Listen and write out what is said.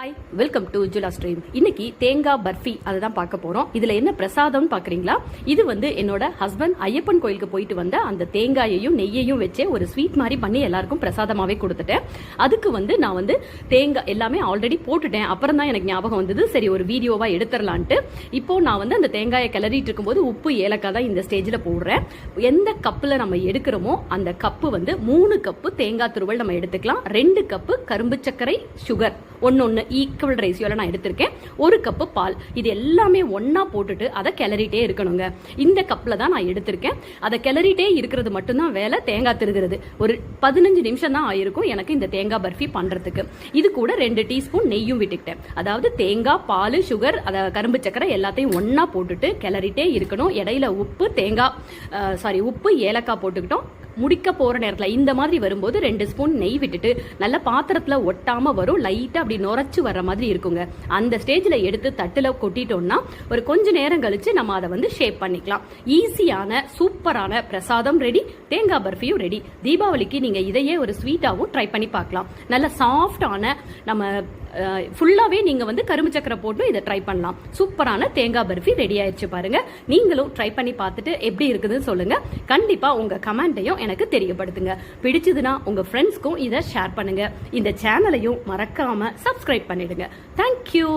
Hi welcome to Jula stream இன்னைக்கு தேங்காய் பர்ஃபி அதை தான் பார்க்க போகிறோம் இதில் என்ன பிரசாதம்னு பார்க்குறீங்களா இது வந்து என்னோட ஹஸ்பண்ட் ஐயப்பன் கோயிலுக்கு போயிட்டு வந்த அந்த தேங்காயையும் நெய்யையும் வச்சே ஒரு ஸ்வீட் மாதிரி பண்ணி எல்லாருக்கும் பிரசாதமாகவே கொடுத்துட்டேன். அதுக்கு வந்து நான் வந்து தேங்காய் எல்லாமே ஆல்ரெடி போட்டுட்டேன். அப்புறம் தான் எனக்கு ஞாபகம் வந்தது. சரி ஒரு வீடியோவாக எடுத்துடலான்ட்டு. இப்போ நான் வந்து அந்த தேங்காயை கிளறிட்டு இருக்கும்போது உப்பு ஏலக்காய் தான் இந்த ஸ்டேஜில் போடுறேன். எந்த கப்பில் நம்ம எடுக்கிறோமோ அந்த கப்பு வந்து மூணு கப்பு தேங்காய் துருவல் நம்ம எடுத்துக்கலாம். ரெண்டு கப்பு கரும்பு சர்க்கரை சுகர் ஒன்று ஒன்று ஈக்குவல் ரேஷியோவில் நான் எடுத்திருக்கேன். ஒரு கப்பு பால். இது எல்லாமே ஒன்றா போட்டுட்டு அதை கிளறிட்டே இருக்கணுங்க. இந்த கப்பில் தான் நான் எடுத்திருக்கேன். அதை கிளறிட்டே இருக்கிறது மட்டும்தான் வேலை தேங்காய் திருகிறது. ஒரு பதினஞ்சு நிமிஷம் தான் ஆயிருக்கும் எனக்கு இந்த தேங்காய் பர்ஃபி பண்ணுறதுக்கு இது கூட ரெண்டு டீஸ்பூன் நெய்யும் விட்டுக்கிட்டேன். அதாவது தேங்காய் பால் சுகர் அதை கரும்பு சக்கரை எல்லாத்தையும் ஒன்றா போட்டுட்டு கிளறிட்டே இருக்கணும். இடையில உப்பு தேங்காய் சாரி உப்பு ஏலக்காய் போட்டுக்கிட்டோம். முடிக்க போற நேரத்துல இந்த மாதிரி வரும்போது ரெண்டு ஸ்பூன் நெய் விட்டுட்டு நல்ல பாத்திரத்துல ஒட்டாம வரும். லைட்டா அப்படி நுரைச்சு வர்ற மாதிரி இருக்குங்க. அந்த ஸ்டேஜ்ல எடுத்து தட்டுல கொட்டிட்டோம்னா ஒரு கொஞ்ச நேரம் கழிச்சு நம்ம அதை வந்து ஷேப் பண்ணிக்கலாம். ஈஸியான சூப்பரான பிரசாதம் ரெடி தேங்காய் பர்ஃபியும் ரெடி தீபாவளிக்கு நீங்க இதையே ஒரு ஸ்வீட்டாவும் ட்ரை பண்ணி பார்க்கலாம். நல்ல சாஃப்டான நம்ம ஃபுல்லாகவே நீங்கள் வந்து கரும்பு சக்கரை போட்டு இதை ட்ரை பண்ணலாம். சூப்பரான தேங்காய் பர்ஃபி ரெடி ஆயிடுச்சு பாருங்கள் நீங்களும் ட்ரை பண்ணி பார்த்துட்டு எப்படி இருக்குதுன்னு சொல்லுங்கள் கண்டிப்பாக உங்கள் கமெண்ட்டையும் எனக்கு தெரியப்படுத்துங்க. பிடிச்சதுன்னா உங்க ஃப்ரெண்ட்ஸ்க்கும் இதை ஷேர் பண்ணுங்க. இந்த சேனலையும் மறக்காம சப்ஸ்கிரைப் பண்ணிடுங்க. தேங்க்யூ